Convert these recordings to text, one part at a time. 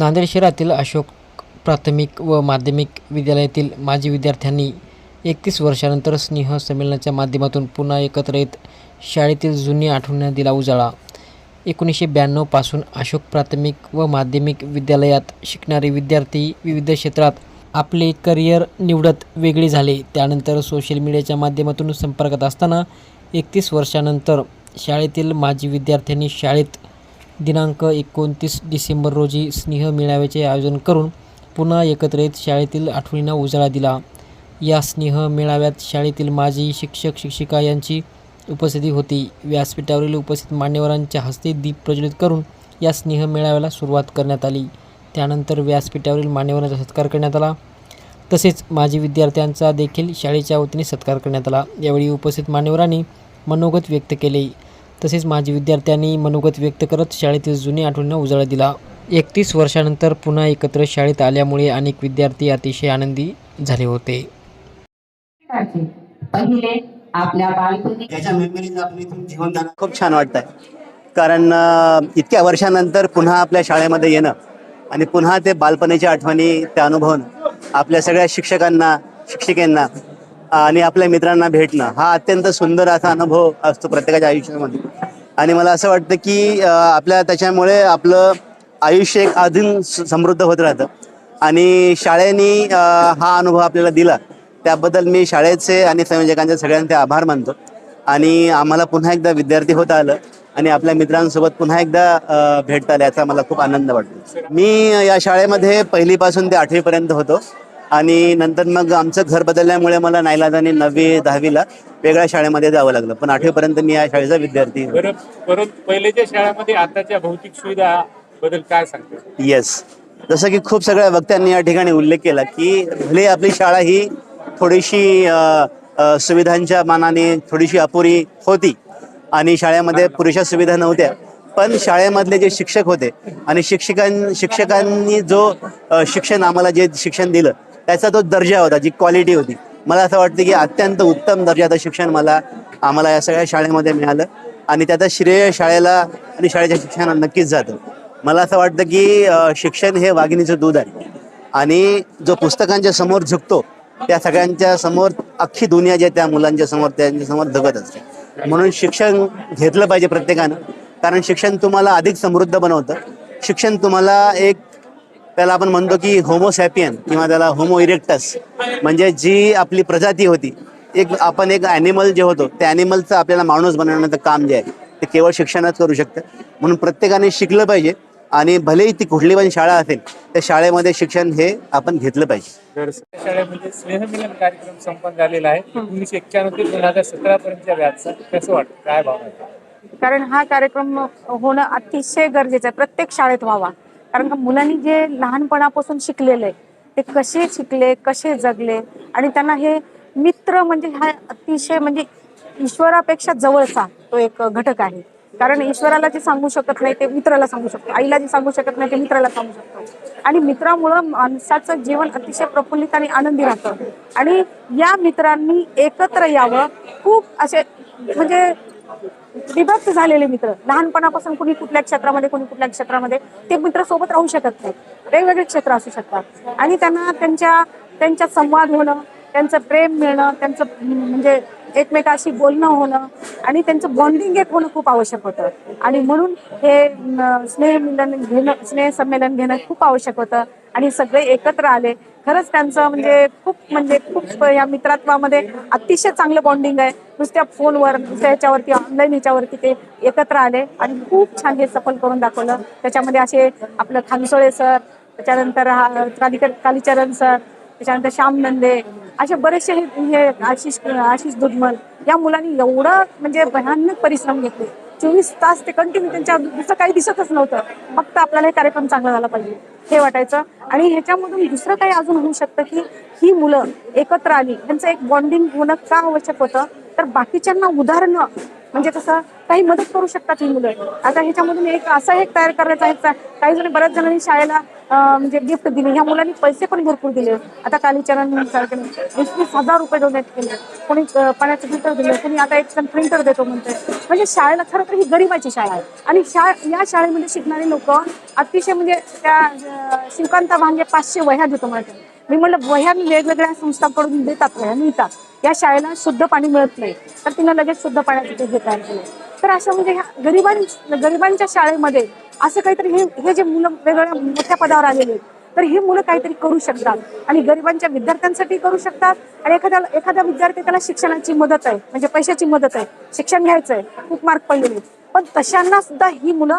नांदेड शहरातील अशोक प्राथमिक व माध्यमिक विद्यालयातील माजी विद्यार्थ्यांनी एकतीस वर्षानंतर स्नेह संमेलनाच्या माध्यमातून पुन्हा एकत्र येत शाळेतील जुनी आठवण्या दिला उजाळा. एकोणीसशे ब्याण्णवपासून अशोक प्राथमिक व माध्यमिक विद्यालयात शिकणारे विद्यार्थी विविध क्षेत्रात आपले करिअर निवडत वेगळे झाले. त्यानंतर सोशल मीडियाच्या माध्यमातून संपर्कात असताना एकतीस वर्षानंतर शाळेतील माजी विद्यार्थ्यांनी शाळेत दिनांक एकोणतीस डिसेंबर रोजी स्नेह मेळाव्याचे आयोजन करून पुन्हा एकत्र येत शाळेतील आठवणींना उजाळा दिला. या स्नेह मेळाव्यात शाळेतील माजी शिक्षक शिक्षिका यांची उपस्थिती होती. व्यासपीठावरील उपस्थित मान्यवरांच्या हस्ते दीप प्रज्वलित करून या स्नेह मेळाव्याला सुरुवात करण्यात आली. त्यानंतर व्यासपीठावरील मान्यवरांचा सत्कार करण्यात आला. तसेच माजी विद्यार्थ्यांचा देखील शाळेच्या वतीने सत्कार करण्यात आला. यावेळी उपस्थित मान्यवरांनी मनोगत व्यक्त केले. तसेच माजी विद्यार्थ्यांनी मनोगत व्यक्त करत शाळेतील जुनी आठवणींना उजाळा दिला. एकतीस वर्षानंतर पुन्हा एकत्र शाळेत आल्यामुळे अनेक विद्यार्थी अतिशय आनंदी झाले होते. पहिले आपल्या बालपणी खूप छान वाटतंय. कारण इतक्या वर्षानंतर पुन्हा आपल्या शाळेमध्ये येणं आणि पुन्हा ते बालपणीच्या आठवणी ते अनुभवणं आपल्या सगळ्या शिक्षकांना शिक्षिकांना आणि आपल्या मित्रांना भेटणं हा अत्यंत सुंदर असा अनुभव असतो प्रत्येकाच्या आयुष्यामध्ये. आणि मला असं वाटतं की आपल्या त्याच्यामुळे आपलं आयुष्य एक अजून समृद्ध होत राहतं. आणि शाळेने हा अनुभव आपल्याला दिला. त्याबद्दल मी शाळेचे आणि संयोजकांचे सगळ्यांचे आभार मानतो. आणि आम्हाला पुन्हा एकदा विद्यार्थी होता आलं आणि आपल्या मित्रांसोबत पुन्हा एकदा भेटता आलं याचा मला खूप आनंद वाटतो. मी या शाळेमध्ये पहिलीपासून ते आठवीपर्यंत होतो. आणि नंतर मग आमचं घर बदलल्यामुळे मला नाईलाजाने नववी दहावीला वेगळ्या शाळेमध्ये जावं लागलं. पण आठवीपर्यंत मी या शाळेचा विद्यार्थी. बरं परत पहिलेच्या शाळेमध्ये आताच्या भौतिक सुविधा बद्दल काय सांगते येस जसं की खूप सगळ्या वक्त्यांनी या ठिकाणी उल्लेख केला की भले आपली शाळा ही थोडीशी सुविधांच्या मानाने थोडीशी अपुरी होती आणि शाळेमध्ये पुरेशा सुविधा नव्हत्या पण शाळेमधले जे शिक्षक होते आणि शिक्षकां शिक्षकांनी जो शिक्षण आम्हाला जे शिक्षण दिलं त्याचा तो दर्जा होता जी क्वालिटी होती. मला असं वाटतं की अत्यंत उत्तम दर्जाचं शिक्षण मला आम्हाला या सगळ्या शाळेमध्ये मिळालं. आणि त्याचं श्रेय शाळेला आणि शाळेच्या शिक्षणाला नक्कीच जातं. मला असं वाटतं की शिक्षण हे वाघिणीचं दूध आहे. आणि जो पुस्तकांच्या समोर झुकतो त्या सगळ्यांच्या समोर अख्खी दुनिया जे त्या मुलांच्या समोर त्यांच्यासमोर झुकत असते. म्हणून शिक्षण घेतलं पाहिजे प्रत्येकानं. कारण शिक्षण तुम्हाला अधिक समृद्ध बनवतं. शिक्षण तुम्हाला एक त्याला आपण म्हणतो की होमोसॅपियन किंवा त्याला होमो इरेक्टस म्हणजे जी आपली प्रजाती होती. एक आपण एक ॲनिमल जे होतो त्या ॲनिमलचं आपल्याला माणूस बनवण्याचं काम जे आहे ते केवळ शिक्षणात करू शकतं. म्हणून प्रत्येकाने शिकलं पाहिजे आणि भलेही ती कुठली पण शाळा असेल त्या शाळेमध्ये शिक्षण हे आपण घेतलं पाहिजे. तर शाळेमध्ये स्नेहमिलन कार्यक्रम संपन्न झालेला आहे. एकोणीसशे एक्क्याण्णव ते दोन हजार सतरा पर्यंतच्या व्याजचा कसं वाटतं? काय भावना आहे? कारण हा कार्यक्रम होणं अतिशय गरजेचं आहे. प्रत्येक शाळेत व्हावा. कारण का मुलांनी जे लहानपणापासून शिकलेले आहे, ते कसे शिकले कसे जगले आणि त्यांना हे मित्र म्हणजे हा अतिशय म्हणजे ईश्वरापेक्षा जवळचा तो एक घटक आहे. कारण ईश्वराला जे सांगू शकत नाही ते मित्राला सांगू शकतो. आईला जे सांगू शकत नाही ते मित्राला सांगू शकतो. आणि मित्रामुळं माणसाचं जीवन अतिशय प्रफुल्लित आणि आनंदी राहतं. आणि या मित्रांनी एकत्र यावं खूप असे म्हणजे विभक्त झालेले मित्र. लहानपणापासून कुणी कुठल्या क्षेत्रामध्ये कुणी कुठल्या क्षेत्रामध्ये ते मित्र सोबत राहू शकत नाही वेगवेगळे क्षेत्र असू शकतात. आणि त्यांना त्यांच्या त्यांच्या संवाद होणं त्यांचं प्रेम मिळणं त्यांचं म्हणजे एकमेकाशी बोलणं होणं आणि त्यांचं बॉन्डिंग एक होणं खूप आवश्यक होतं. आणि म्हणून हे स्नेहमिलन घेणं स्नेहसंमेलन घेणं खूप आवश्यक होतं आणि सगळे एकत्र आले. खरंच त्यांचं म्हणजे खूप म्हणजे खूप या मित्रत्वामध्ये अतिशय चांगलं बॉन्डिंग आहे. नुसत्या फोनवर नुसत्या ह्याच्यावरती ऑनलाईन ह्याच्यावरती ते एकत्र आले आणि खूप छान हे सफल करून दाखवलं. त्याच्यामध्ये असे आपलं खानसोळे सर त्याच्यानंतर हा कालिकर कालीचरण सर त्याच्यानंतर श्याम नंदे असे बरेचसे हे हे आशिष आशिष दुधमल या मुलांनी एवढं म्हणजे भयानक परिश्रम घेतले. चोवीस तास ते कंटिन्यू त्यांच्या दुसरं काही दिसतच नव्हतं. फक्त आपल्याला हे कार्यक्रम चांगला झाला पाहिजे हे वाटायचं. आणि ह्याच्यामधून दुसरं काही अजून होऊ शकतं की ही मुलं एकत्र आली त्यांचं एक बॉन्डिंग होणं का आवश्यक होतं? तर बाकीच्यांना उदाहरणं म्हणजे कसं काही मदत करू शकतात ही मुलं. आता ह्याच्यामधून एक असं एक तयार करायचं आहे काही जण बऱ्याच जणांनी शाळेला म्हणजे गिफ्ट दिली. ह्या मुलांनी पैसे पण भरपूर दिले. आता कालीचरण सारखे वीस वीस हजार रुपये डोनेट केले. कोणी पाण्याचं फिल्टर दिलं. कोणी आता एक जण प्रिंटर देतो म्हणते म्हणजे शाळेला खरं तर ही गरिबाची शाळा आहे. आणि शा या शाळेमध्ये शिकणारे लोक अतिशय म्हणजे त्या अं, श्रीकांता भांगे पाचशे वह्या देतो म्हणते मी म्हटलं वह्या वेगवेगळ्या संस्थांकडून देतात वह्या मिळतात. या शाळेला शुद्ध पाणी मिळत नाही. तर तिनं लगेच शुद्ध पाण्याचं ते तयार केलं तर असं म्हणजे ह्या गरिबां गरिबांच्या शाळेमध्ये असं काहीतरी हे हे जे मुलं वेगवेगळ्या मोठ्या पदावर आलेले आहेत तर हे मुलं काहीतरी करू शकतात. आणि गरिबांच्या विद्यार्थ्यांसाठी करू शकतात. आणि एखाद्या एखाद्या विद्यार्थी त्याला शिक्षणाची मदत आहे म्हणजे पैशाची मदत आहे शिक्षण घ्यायचं आहे खूप मार्क पडलेले पण तशांना सुद्धा ही मुलं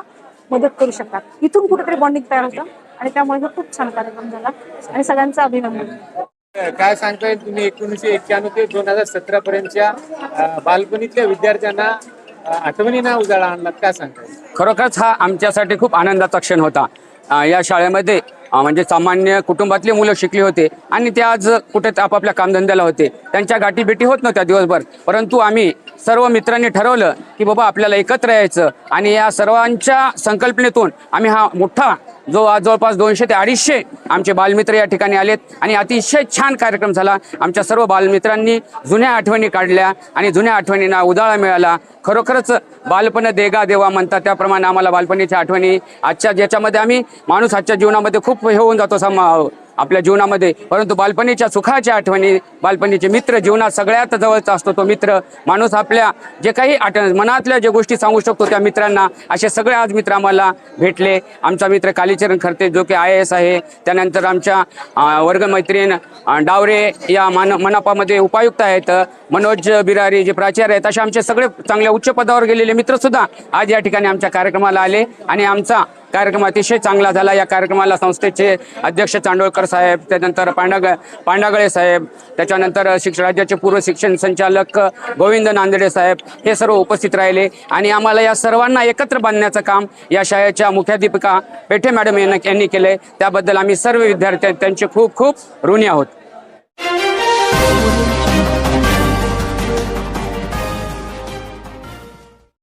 मदत करू शकतात. इथून कुठेतरी बॉन्डिंग तयार होतं. आणि त्यामुळे हा खूप छान कार्यक्रम झाला. आणि सगळ्यांचं अभिनंदन. काय सांगताय तुम्ही एकोणीसशे एक्क्याण्णव ते दोन हजार सतरा पर्यंतच्या बालपणीतल्या विद्यार्थ्यांना आठवणींना उजाळा आणला काय सांगताय? खरोखरच हा आमच्यासाठी खूप आनंदाचा क्षण होता. अ, या शाळेमध्ये अ, म्हणजे सामान्य कुटुंबातली मुलं शिकली होते आणि ते आज कुठे आपापल्या कामधंद्याला होते. त्यांच्या गाठीभेटी होत नव्हत्या दिवसभर. परंतु आम्ही सर्व मित्रांनी ठरवलं की बाबा आपल्याला एकत्र यायचं आणि या सर्वांच्या संकल्पनेतून आम्ही हा मोठा जो आज जवळपास दोनशे ते अडीचशे आमचे बालमित्र या ठिकाणी आलेत. आणि अतिशय छान कार्यक्रम झाला. आमच्या सर्व बालमित्रांनी जुन्या आठवणी काढल्या आणि जुन्या आठवणींना उजाळा मिळाला. खरोखरच बालपण देगा देवा म्हणतात. त्याप्रमाणे आम्हाला बालपणीच्या आठवणी आजच्या ज्याच्यामध्ये आम्ही माणूस आजच्या जीवनामध्ये खूप हे होऊन जातो. समा आपल्या जीवनामध्ये. परंतु बालपणीच्या सुखाच्या आठवणी बालपणीचे मित्र जीवनात सगळ्यात जवळचा असतो तो मित्र. माणूस आपल्या जे काही आठ मनातल्या ज्या गोष्टी सांगू शकतो त्या मित्रांना असे सगळे आज मित्र आम्हाला भेटले. आमचा मित्र कालीचरण खरते जो की आय एस आहे. त्यानंतर आमच्या वर्गमैत्रीण डावरे या मान मनापामध्ये उपायुक्त आहेत. मनोज बिरारी जे प्राचार्य आहेत असे आमचे सगळे चांगल्या उच्च पदावर गेलेले मित्रसुद्धा आज या ठिकाणी आमच्या कार्यक्रमाला आले. आणि आमचा कार्यक्रम अतिशय चांगला झाला. या कार्यक्रमाला संस्थेचे अध्यक्ष चांडोळकर साहेब त्यानंतर पांडाग पांडागळे साहेब त्याच्यानंतर शिक्षण राज्याचे पूर्व शिक्षण संचालक गोविंद नांदेडे साहेब हे सर्व उपस्थित राहिले. आणि आम्हाला या सर्वांना एकत्र बांधण्याचं काम या शाळेच्या मुख्याध्यापिका पेठे मॅडम यांना यांनी केले त्याबद्दल आम्ही सर्व विद्यार्थी त्यांचे खूप खूप ऋणी आहोत.